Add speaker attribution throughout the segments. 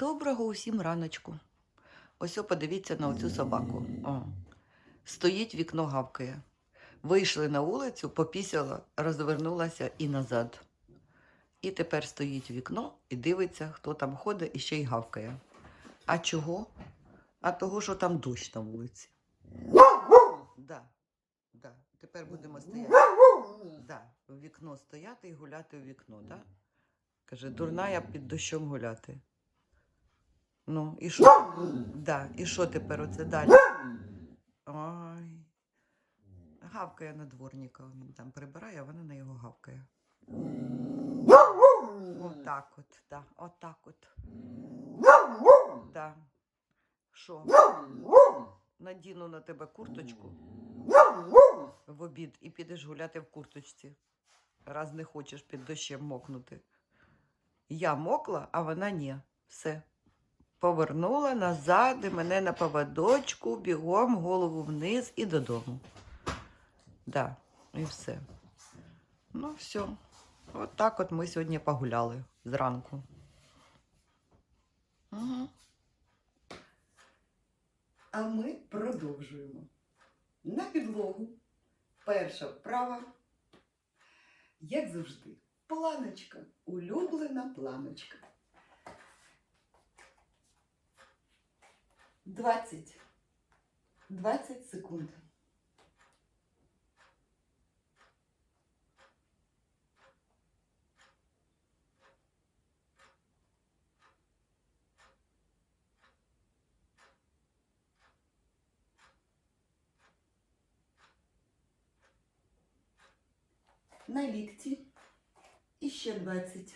Speaker 1: Доброго усім раночку. Ось о, подивіться на оцю собаку. О. Стоїть вікно гавкає. Вийшли на вулицю, попісяла, розвернулася і назад. І тепер стоїть вікно і дивиться, хто там ходить і ще й гавкає. А чого? А того, що там дощ на вулиці. Да, да. Тепер будемо стояти. Да, в вікно стояти і гуляти в вікно, да? Каже, дурна я під дощом гуляти. Ну, і що? Да, і що тепер оце далі? Ой. Гавкає на дворника. Він там прибирає, а вона на його гавкає. Отак от, да, отак от. Да. Що? Надіну на тебе курточку в обід і підеш гуляти в курточці. Раз не хочеш під дощем мокнути. Я мокла, а вона ні. Все. Повернула назад і мене на поводочку, бігом, голову вниз і додому. Да, і все. Ну, все. От так от ми сьогодні погуляли зранку. Угу.
Speaker 2: А ми продовжуємо. На підлогу. Перша вправа. Як завжди, планочка. Улюблена планочка. 20. 20 секунд. на лікті і ще 20.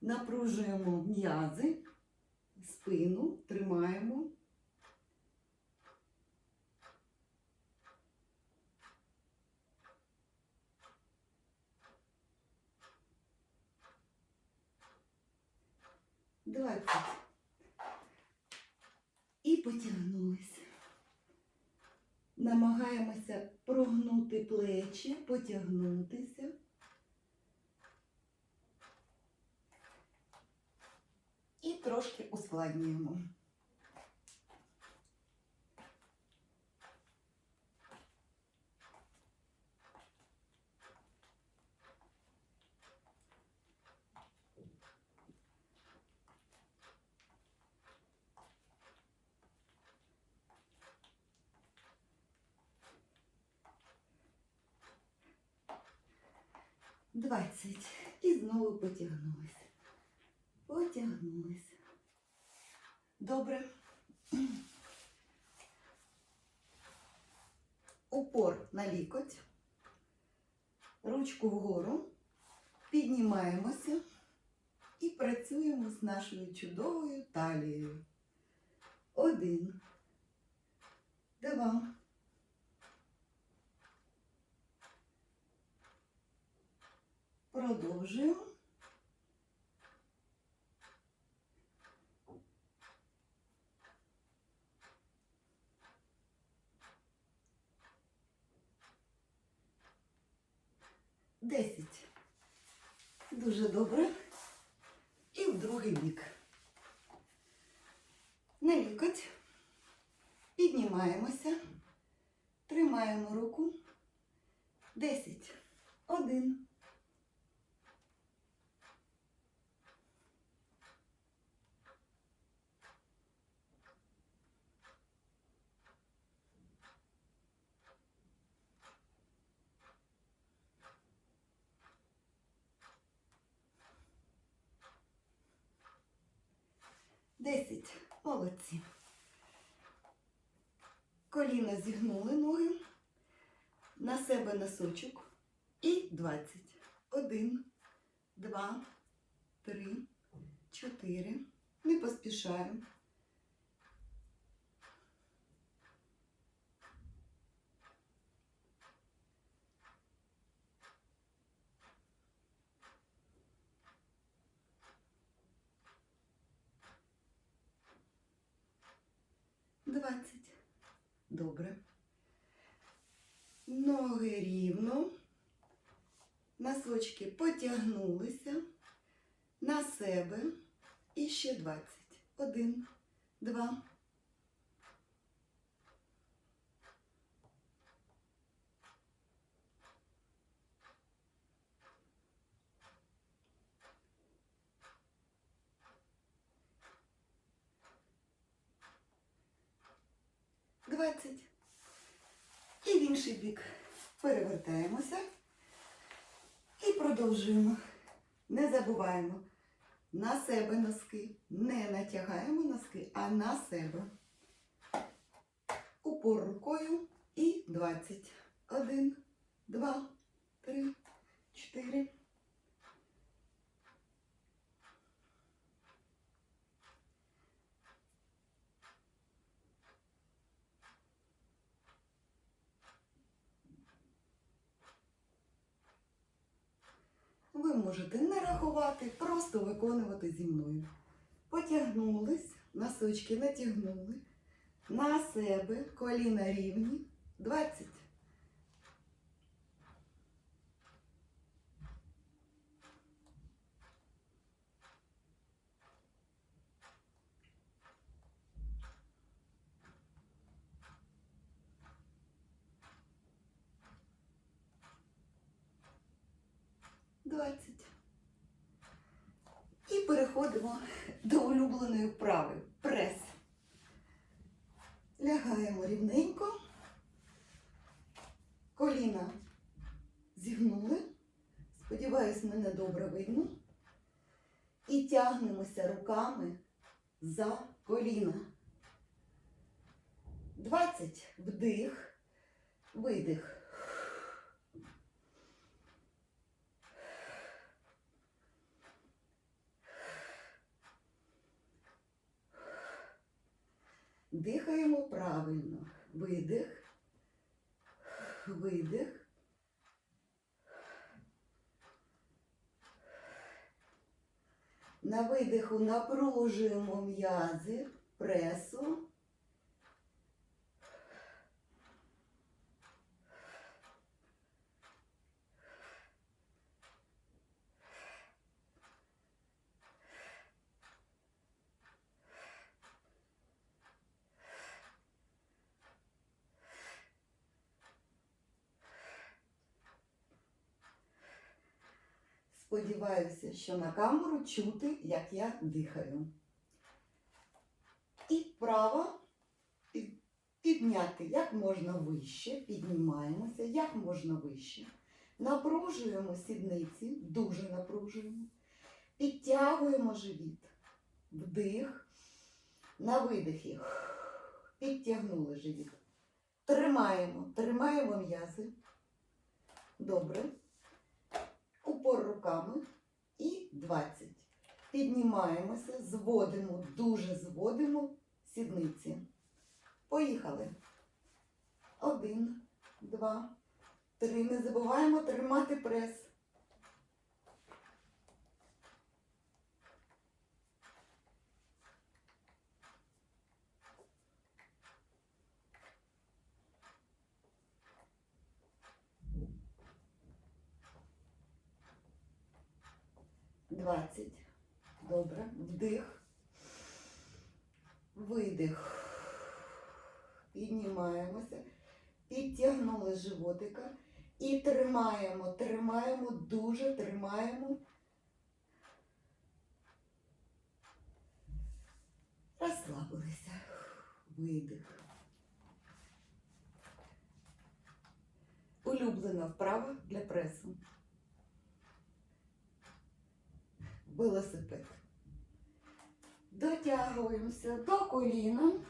Speaker 2: Напружуємо м'язи, Спину, тримаємо. Двадцять. І потягнулися. Намагаємося прогнути плечі, потягнутися. Трошки ускладнюємо. Двадцять. І знову потягнулися. Потягнулися. Добре. Упор на лікоть. Ручку вгору. Піднімаємося і працюємо з нашою чудовою талією. Один. Два. Продовжуємо. Десять. Дуже добре. І в другий бік. На лікоть. Піднімаємося. Тримаємо руку. Десять. Один. Десять. Молодці. Коліна зігнули ноги. На себе носочок. І двадцять. Один, два, три, чотири. Не поспішаємо. Двадцять. Добре. Ноги рівно. Носочки потягнулися на себе. І ще 20. Один, два. Двадцять. І в інший бік перевертаємося і продовжуємо. Не забуваємо на себе носки. Не натягаємо носки, а на себе. Упор рукою і 20. Один, два, три, чотири. Ви можете не рахувати, просто виконувати зі мною. Потягнулись, носочки натягнули. На себе, коліна рівні. 20. Двадцять. І переходимо до улюбленої вправи. Прес. Лягаємо рівненько. Коліна зігнули. Сподіваюсь, мене добре видно. І тягнемося руками за коліна. 20 вдих, видих. Дихаємо правильно. Видих, видих. На видиху напружуємо м'язи, пресу. Сподіваюся, що на камеру чути, як я дихаю. І вправо підняти як можна вище, піднімаємося як можна вище. Напружуємо сідниці, дуже напружуємо. Підтягуємо живіт. Вдих. На видихі. Підтягнули живіт. Тримаємо, тримаємо м'язи. Добре. Упор руками і 20. Піднімаємося, зводимо, дуже зводимо сідниці. Поїхали. Один, два, три. Не забуваємо тримати прес. Двадцять. Добре. Вдих. Видих. Піднімаємося. Підтягнули животика. І тримаємо, тримаємо, дуже тримаємо. Розслабилися. Видих. Улюблена вправа для пресу. Велосипед. Дотягуємося до коліна.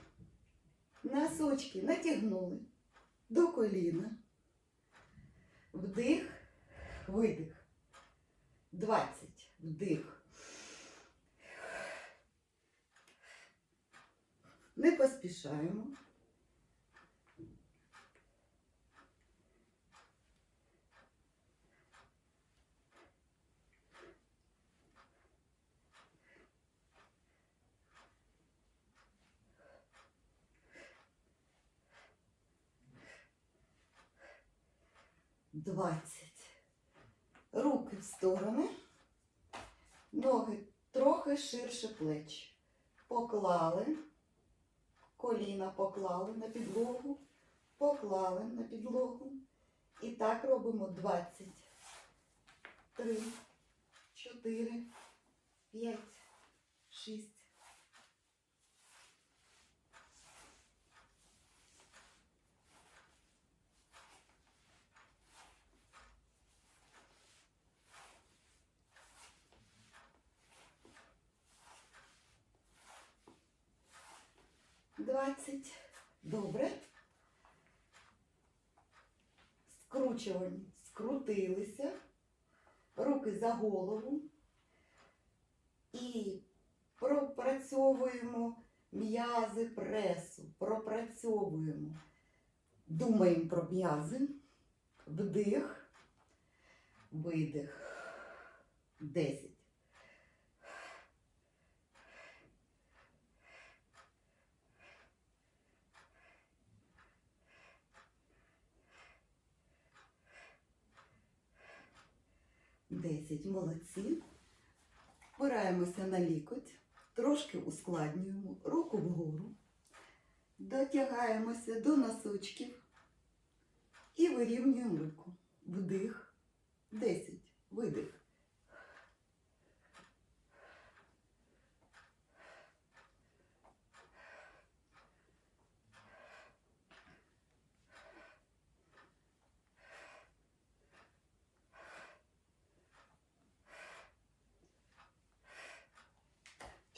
Speaker 2: Носочки натягнули до коліна. Вдих, видих. 20. Вдих. Не поспішаємо. Двадцять. Руки в сторони. Ноги трохи ширше плеч. Поклали, коліна поклали на підлогу, поклали на підлогу. І так робимо 20. 3, 4, 5, 6. Двадцять. Добре. Скручувані. Скрутилися. Руки за голову. І пропрацьовуємо м'язи пресу. Пропрацьовуємо. Думаємо про м'язи. Вдих. Видих. Десять. Десять. Молодці. Впираємося на лікоть, трошки ускладнюємо руку вгору, дотягаємося до носочків і вирівнюємо руку. Вдих. Десять. Видих.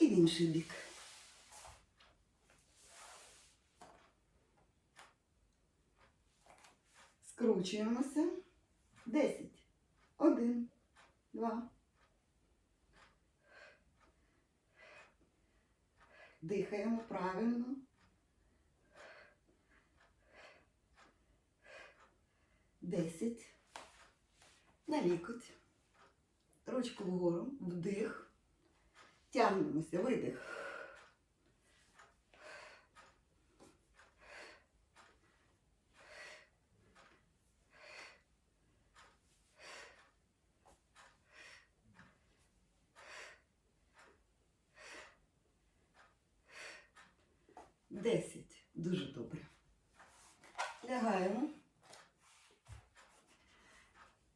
Speaker 2: І в інший бік. Скручуємося. Десять. Один. Два. Дихаємо правильно. Десять. На лікоть. Ручку вгору. Вдих. Тягнемося, видих. Десять. Дуже добре. Лягаємо.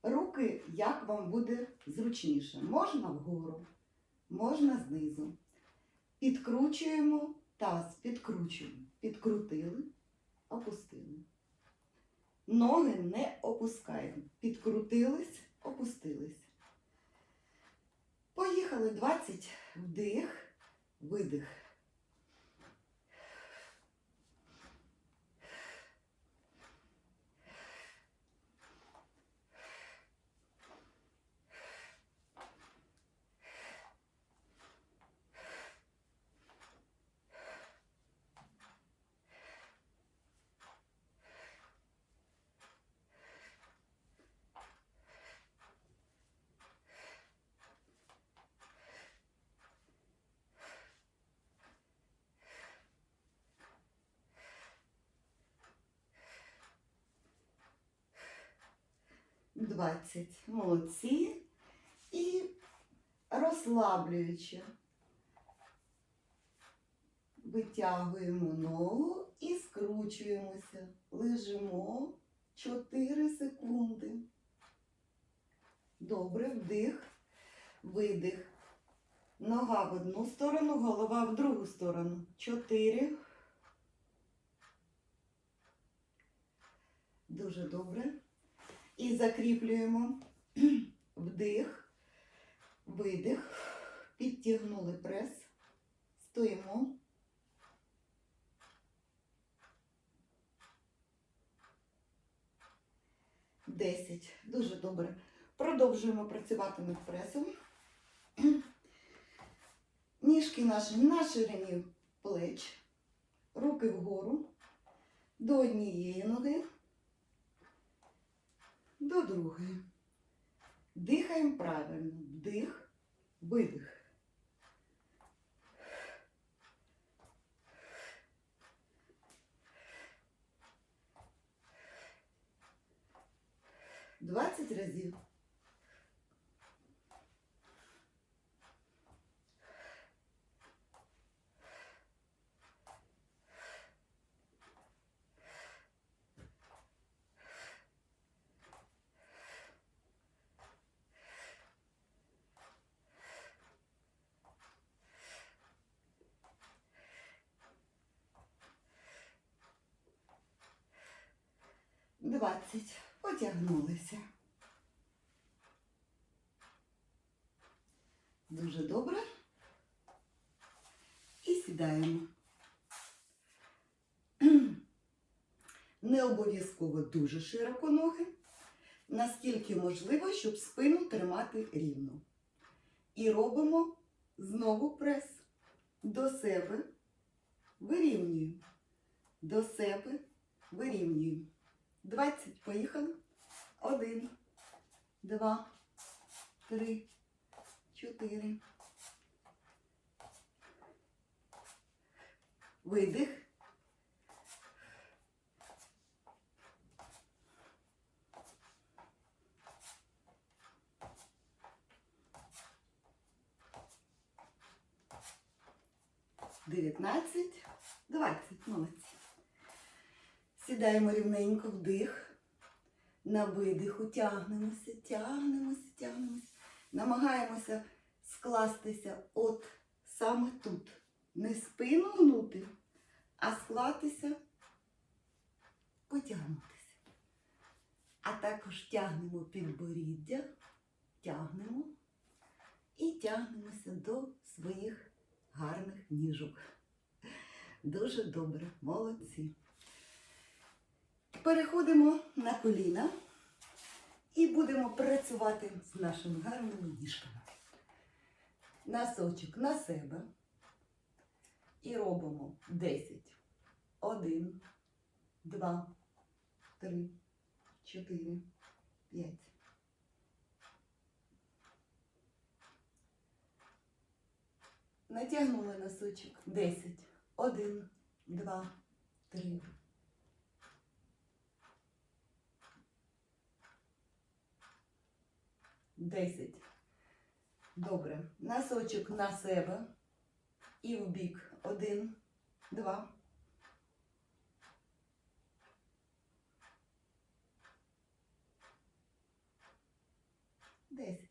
Speaker 2: Руки, як вам буде зручніше. Можна вгору, можна знизу. Підкручуємо таз, підкручуємо. Підкрутили, опустили. Ноги не опускаємо. Підкрутились, опустились. Поїхали 20 вдих, видих. Двадцять. Молодці. І розслаблюючи. Витягуємо ногу і скручуємося. Лежимо 4 секунди. Добре, вдих, видих. Нога в одну сторону, голова в другу сторону. Чотири. Дуже добре. І закріплюємо вдих, видих, підтягнули прес, стоїмо. Десять. Дуже добре. Продовжуємо працювати над пресом. Ніжки наші на ширині плеч, руки вгору, до однієї ноги до другої. Дихаємо правильно. Вдих, видих. Двадцять разів. 20. Потягнулися. Дуже добре. І сідаємо. Не обов'язково дуже широко ноги, наскільки можливо, щоб спину тримати рівно. І робимо знову прес до себе, вирівнюємо, до себе, вирівнюємо. 20, поїхали. Один, два, три, чотири. Видих. Дев'ятнадцять, двадцять. Молодці. Сідаємо рівненько вдих. На видиху тягнемося, тягнемося, тягнемося. Намагаємося скластися от саме тут. Не спину гнути, а склатися, потягнутися. А також тягнемо підборіддя, тягнемо і тягнемося до своїх гарних ніжок. Дуже добре, молодці. Переходимо на коліна і будемо працювати з нашими гарними ніжками. Носочок на себе. І робимо 10. 1, 2, 3, 4, 5. Натягнули носочок 10. 1, 2, 3. Десять. Добре. Носочок на себе. І в бік. Один, два. Десять.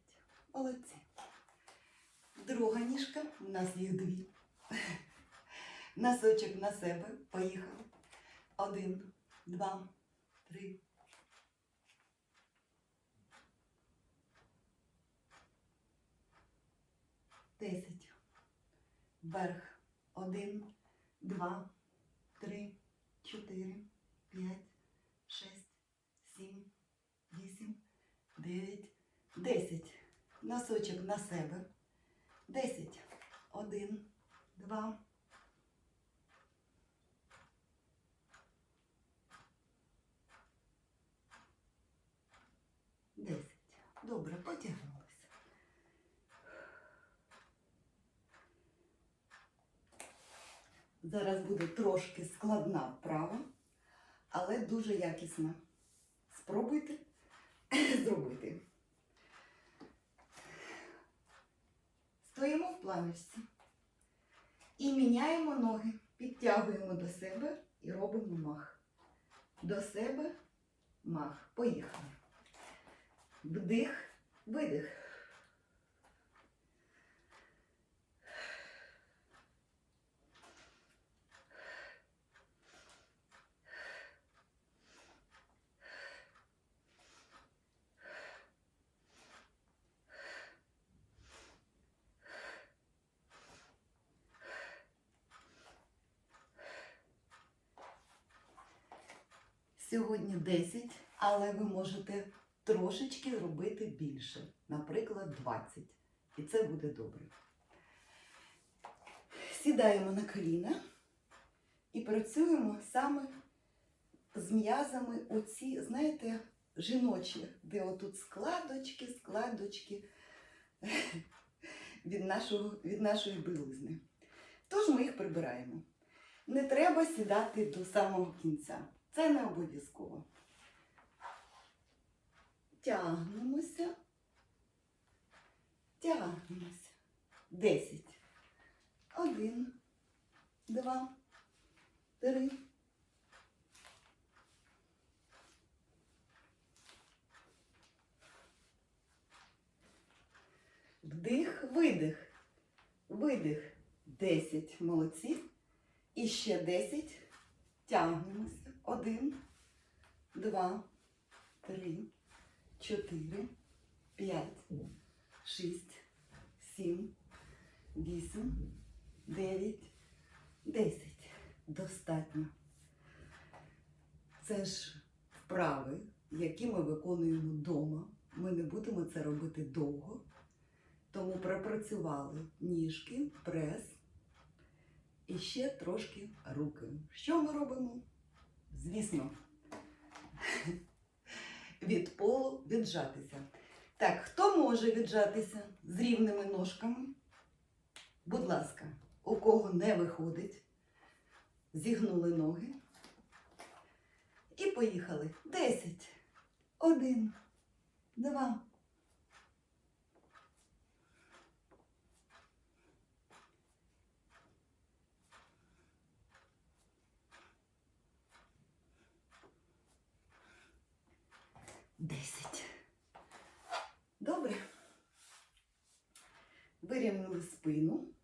Speaker 2: Молодці. Друга ніжка. У нас їх дві. Носочок на себе. Поїхали. Один, два, три. Десять. Вверх. Один, два, три, чотири, п'ять, шесть, сім, вісім, дев'ять, десять. Носочок на себе. Десять. Один, два. Десять. Добре, потягнулися. Зараз буде трошки складна вправа, але дуже якісна. Спробуйте зробити. Стоїмо в планочці і міняємо ноги, підтягуємо до себе і робимо мах. До себе мах. Поїхали. Вдих, видих. Сьогодні 10, але ви можете трошечки робити більше, наприклад, 20. І це буде добре. Сідаємо на коліна і працюємо саме з м'язами оці, знаєте, жіночі, де отут складочки, складочки від, нашого, від нашої білизни. Тож ми їх прибираємо. Не треба сідати до самого кінця. Це не обов'язково. Тягнемося. Тягнемося. Десять. Один, два, три. Вдих, видих. Видих. Десять. Молодці. І ще десять. Тягнемося. Один, два, три, чотири, п'ять, шість, сім, вісім, дев'ять, десять. Достатньо. Це ж вправи, які ми виконуємо вдома. Ми не будемо це робити довго. Тому пропрацювали ніжки, прес і ще трошки руки. Що ми робимо? Звісно, від полу віджатися. Так, хто може віджатися з рівними ножками? Будь ласка, у кого не виходить, зігнули ноги. І поїхали. Десять. Один. Два. Десять. Добре. Вирівняли спину.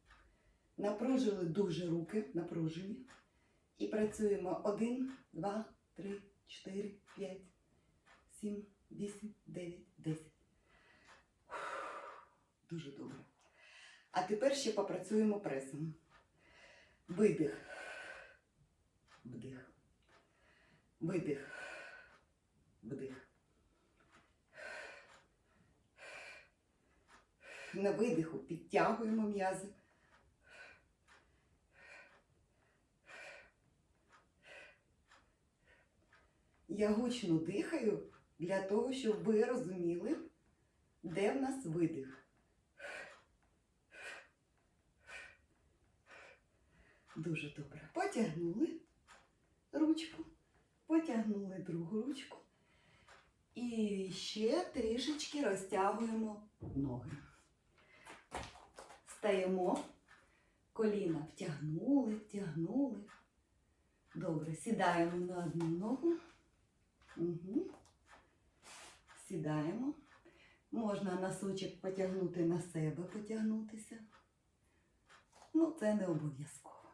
Speaker 2: Напружили дуже руки, напружені. І працюємо один, два, три, чотири, п'ять, сім, вісім, дев'ять, десять. Дуже добре. А тепер ще попрацюємо пресом. Видих. Вдих. Видих. Вдих. На видиху підтягуємо м'язи. Я гучно дихаю для того, щоб ви розуміли, де в нас видих. Дуже добре. Потягнули ручку, потягнули другу ручку. І ще трішечки розтягуємо ноги. Стаємо, коліна втягнули, втягнули. Добре, сідаємо на одну ногу. Угу. Сідаємо. Можна носочок потягнути на себе, потягнутися. Ну, це не обов'язково.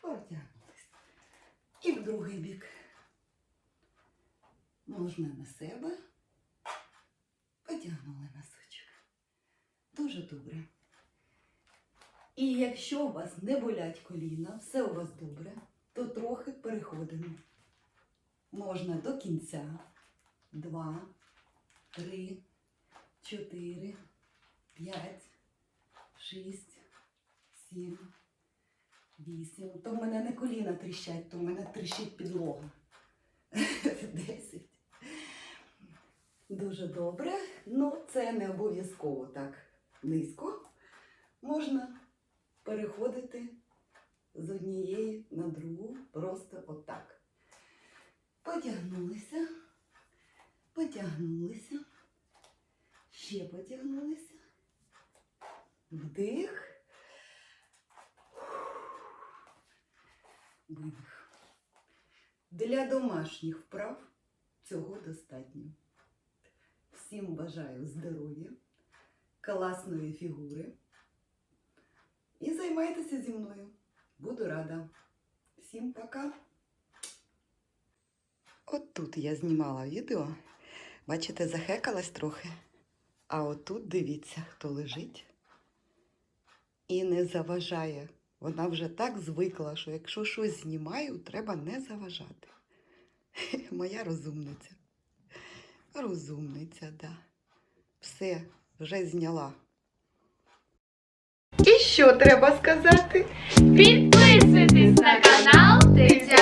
Speaker 2: Потягнулися. І в другий бік. Можна на себе. Потягнули носочок. Дуже добре. І якщо у вас не болять коліна, все у вас добре, то трохи переходимо. Можна до кінця. Два, три, чотири, п'ять, шість, сім, вісім. То в мене не коліна тріщать, то в мене тріщить підлога. Десять. Дуже добре. Ну, це не обов'язково так низько. Можна переходити з однієї на другу просто отак. Потягнулися, потягнулися, ще потягнулися. Вдих. Видих. Для домашніх вправ цього достатньо. Всім бажаю здоров'я, класної фігури. І займайтеся зі мною. Буду рада. Всім пока! От тут я знімала відео. Бачите, захекалась трохи. А отут дивіться, хто лежить і не заважає. Вона вже так звикла, що якщо щось знімаю, треба не заважати. Моя розумниця. Розумниця, да. Все, вже зняла. Що треба сказати?
Speaker 3: Підписуйтесь на канал Тетяни